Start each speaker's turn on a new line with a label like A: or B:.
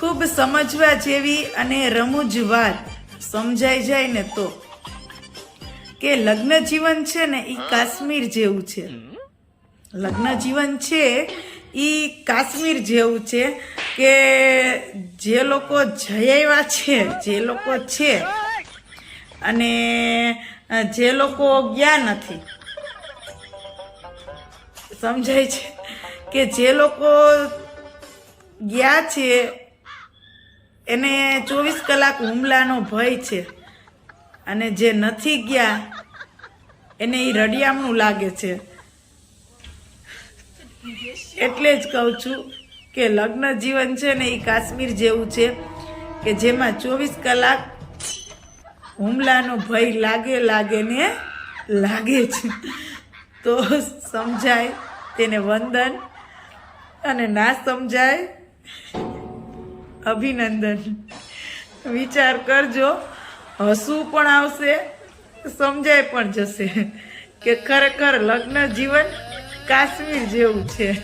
A: ખૂબ સમજવા જેવી અને રમૂજ વાત સમજાઈ જાય ને તો. કે લગ્ન જીવન છે ને એ કાશ્મીર જેવું છે. લગ્ન જીવન છે એ કાશ્મીર જેવું છે કે જે લોકો આવ્યા છે, જે લોકો છે અને જે લોકો ગયા નથી. સમજાય છે કે જે લોકો ગયા છે એને ચોવીસ કલાક હુમલાનો ભય છે. અને જે નથી ગયા, એને એ રડિયામણું લાગે છે. એટલે જ કહું છું કે લગ્ન જીવન છે ને એ કાશ્મીર જેવું છે કે જેમાં ચોવીસ કલાક હુમલાનો ભય લાગે લાગે ને લાગે છે તો સમજાય તેને વંદન અને ના સમજાય અભિનંદન. વિચાર કરજો, હસવું પણ આવશે, સમજાય પણ જશે કે ખરેખર લગ્ન જીવન કાશ્મીર જેવું છે.